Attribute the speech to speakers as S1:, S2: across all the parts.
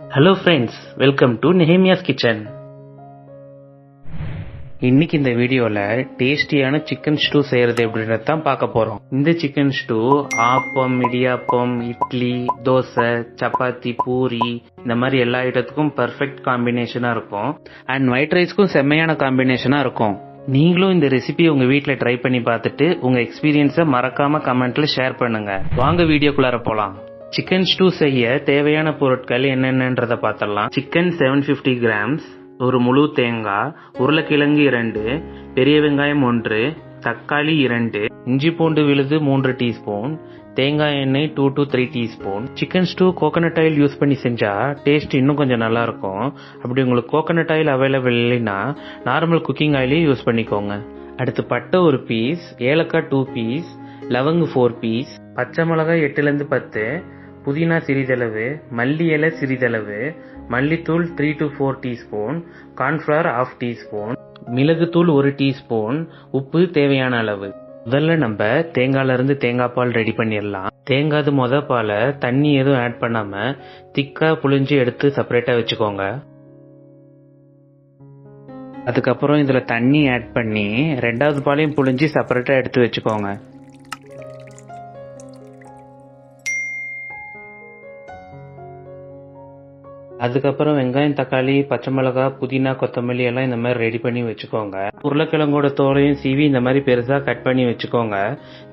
S1: Hello friends welcome to Nehemiah's kitchen இன்னைக்கு இந்த வீடியோவில் டேஸ்டியான சிக்கன் ஸ்டூ செய்கிறது அப்படின்றத தான் பார்க்க போகிறோம் இந்த சிக்கன் ஸ்டூ ஆப்பம் இடியாப்பம் இட்லி தோசை சப்பாத்தி பூரி இந்த மாதிரி எல்லா ஐட்டத்துக்கும் பர்ஃபெக்ட் காம்பினேஷனாக இருக்கும். அண்ட் ஒயிட் ரைஸ்க்கும் செம்மையான காம்பினேஷனாக இருக்கும். நீங்களும் இந்த ரெசிபி உங்க வீட்டில் ட்ரை பண்ணி பார்த்துட்டு உங்க எக்ஸ்பீரியன்ஸை மறக்காம கமெண்ட்ல ஷேர் பண்ணுங்க. வாங்க வீடியோக்குள்ளார போலாம். சிக்கன் ஸ்டூ செய்ய தேவையான பொருட்கள் என்னென்னன்றத பார்த்தரலாம் சிக்கன் செவன் ஃபிஃப்டி கிராம்ஸ் ஒரு முழு தேங்காய் உருளைக்கிழங்கு இரண்டு பெரிய வெங்காயம் ஒன்று தக்காளி இரண்டு இஞ்சி பூண்டு விழுது மூன்று டீஸ்பூன் தேங்காய் எண்ணெய் two to three teaspoon. Chicken stew coconut oil use பண்ணி செஞ்சால் டேஸ்ட் இன்னும் கொஞ்சம் நல்லா இருக்கும். அப்படி உங்களுக்கு கோகனட் ஆயில் அவைலபிள் இல்லைன்னா நார்மல் குக்கிங் ஆயிலே யூஸ் பண்ணிக்கோங்க. அடுத்து பட்டை ஒரு பீஸ் ஏலக்காய் டூ பீஸ் லவங்கு ஃபோர் பீஸ் பச்சை மிளகாய் எட்டுலேருந்து பத்து புதினா சிறிதளவு மல்லி இலை சிறிதளவு மல்லித்தூள் three to four teaspoon cornflour half teaspoon மிளகுத்தூள் ஒரு டீஸ்பூன் உப்பு தேவையான அளவு. முதல்ல நம்ம தேங்காயில இருந்து தேங்காய் பால் ரெடி பண்ணிடலாம். தேங்காது மொத பாலை தண்ணி எதுவும் ஆட் பண்ணாம திக்கா புழிஞ்சு எடுத்து செப்பரேட்டா வச்சுக்கோங்க. அதுக்கப்புறம் இதுல தண்ணி ஆட் பண்ணி ரெண்டாவது பாலையும் புழிஞ்சு செப்பரேட்டா எடுத்து வச்சுக்கோங்க. அதுக்கப்புறம் வெங்காயம் தக்காளி பச்சை மிளகாய் புதினா கொத்தமல்லி எல்லாம் இந்த மாதிரி ரெடி பண்ணி வச்சுக்கோங்க. உருளைக்கிழங்கோட தோலையும் சீவி இந்த மாதிரி பெருசா கட் பண்ணி வச்சுக்கோங்க.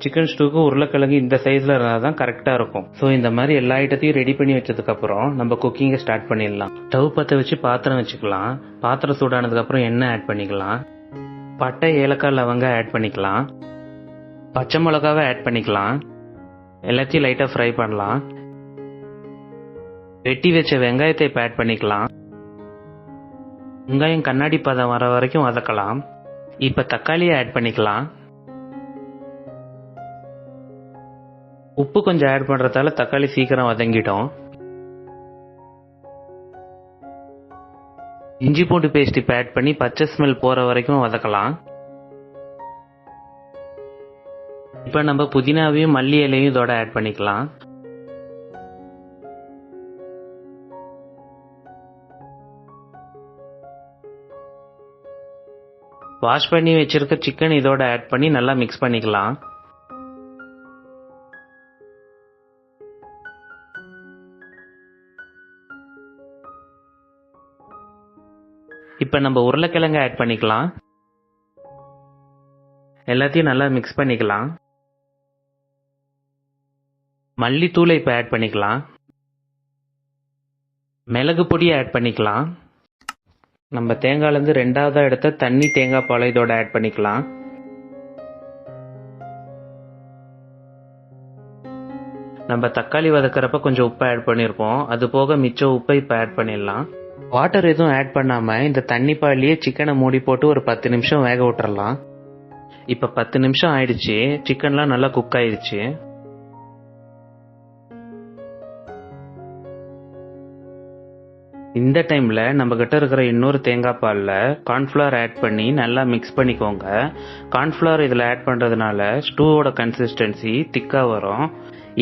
S1: சிக்கன் ஸ்டூக்கு உருளைக்கிழங்கு இந்த சைஸ்ல இருந்தால் தான் கரெக்டா இருக்கும். ஸோ இந்த மாதிரி எல்லா ஐட்டத்தையும் ரெடி பண்ணி வச்சதுக்கு அப்புறம் நம்ம குக்கிங்கை ஸ்டார்ட் பண்ணிடலாம். ஸ்டவ் பற்ற வச்சு பாத்திரம் வச்சுக்கலாம். பாத்திரம் சூடானதுக்கு அப்புறம் எண்ணெய் ஆட் பண்ணிக்கலாம். பட்டை ஏலக்காய் லவங்க ஆட் பண்ணிக்கலாம். பச்சை மிளகாவை ஆட் பண்ணிக்கலாம். எல்லாத்தையும் லைட்டாக ஃப்ரை பண்ணலாம். வெட்டி வச்ச வெங்காயத்தை இப்போ ஆட் பண்ணிக்கலாம். வெங்காயம் கண்ணாடி பதம் வர வரைக்கும் வதக்கலாம். இப்போ தக்காளியை ஆட் பண்ணிக்கலாம். உப்பு கொஞ்சம் ஆட் பண்ணுறதால தக்காளி சீக்கிரம் வதங்கிட்டோம் இஞ்சி பூண்டு பேஸ்ட் இப்போ ஆட் பண்ணி பச்சை ஸ்மெல் போகிற வரைக்கும் வதக்கலாம். இப்போ நம்ம புதினாவையும் மல்லி இலையும் இதோட ஆட் பண்ணிக்கலாம். வாஷ் பண்ணி வச்சிருக்க சிக்கன் இதோட ஆட் பண்ணி நல்லா மிக்ஸ் பண்ணிக்கலாம். இப்போ நம்ம உருளைக்கிழங்கு ஆட் பண்ணிக்கலாம். எல்லாத்தையும் நல்லா மிக்ஸ் பண்ணிக்கலாம். மல்லித்தூளை இப்போ ஆட் பண்ணிக்கலாம். மிளகு பொடியை ஆட் பண்ணிக்கலாம். நம்ம தேங்காயிலேருந்து ரெண்டாவதாக எடுத்த தண்ணி தேங்காய் பாலை இதோட ஆட் பண்ணிக்கலாம். நம்ம தக்காளி வதக்கிறப்ப கொஞ்சம் உப்பு ஆட் பண்ணியிருப்போம் அது போக மிச்சம் உப்பை இப்போ ஆட் பண்ணிடலாம். வாட்டர் எதுவும் ஆட் பண்ணாமல் இந்த தண்ணி பாலியே சிக்கனை மூடி போட்டு ஒரு பத்து நிமிஷம் வேக விட்டுறலாம். இப்போ பத்து நிமிஷம் ஆயிடுச்சு. சிக்கன்லாம் நல்லா குக் ஆயிடுச்சு. இந்த டைம்ல நம்ம கிட்ட இருக்கிற இன்னொரு தேங்காய் பாலில் கார்ன்ஃபிளவர் ஆட் பண்ணி நல்லா மிக்ஸ் பண்ணிக்கோங்க. கார்ன்ஃபிளவர் இதில் ஆட் பண்ணுறதுனால ஸ்டூவோட கன்சிஸ்டன்சி திக்காக வரும்.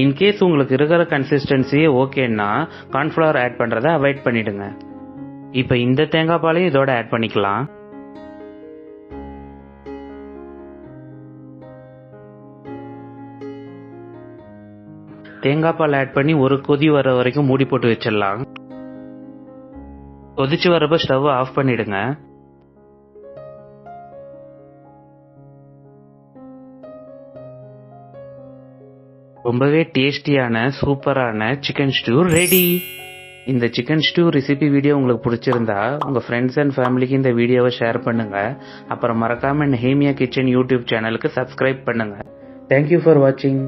S1: இன்கேஸ் உங்களுக்கு இருக்கிற கன்சிஸ்டன்சி ஓகேன்னா கார்ன்ஃபிளவர் ஆட் பண்ணுறதை அவாய்ட் பண்ணிடுங்க. இப்போ இந்த தேங்காய் பாலையும் இதோட ஆட் பண்ணிக்கலாம். தேங்காய் பால் ஆட் பண்ணி ஒரு கொதி வர வரைக்கும் மூடி போட்டு வச்சிடலாம். கொதிச்சு வரப்ப ஸ்டவ் ஆஃப் பண்ணிடுங்க. ரொம்பவே டேஸ்டியான சூப்பரான சிக்கன் ஸ்டூ ரெடி இந்த சிக்கன் ஸ்டூ ரெசிபி வீடியோ உங்களுக்கு பிடிச்சிருந்தா உங்க ஃப்ரெண்ட்ஸ் அண்ட் ஃபேமிலிக்கு இந்த வீடியோவை ஷேர் பண்ணுங்க. அப்புறம் மறக்காம ஹேமியா கிச்சன் யூடியூப் சேனலுக்கு சப்ஸ்கிரைப் பண்ணுங்க. தேங்க்யூ ஃபார் வாட்சிங்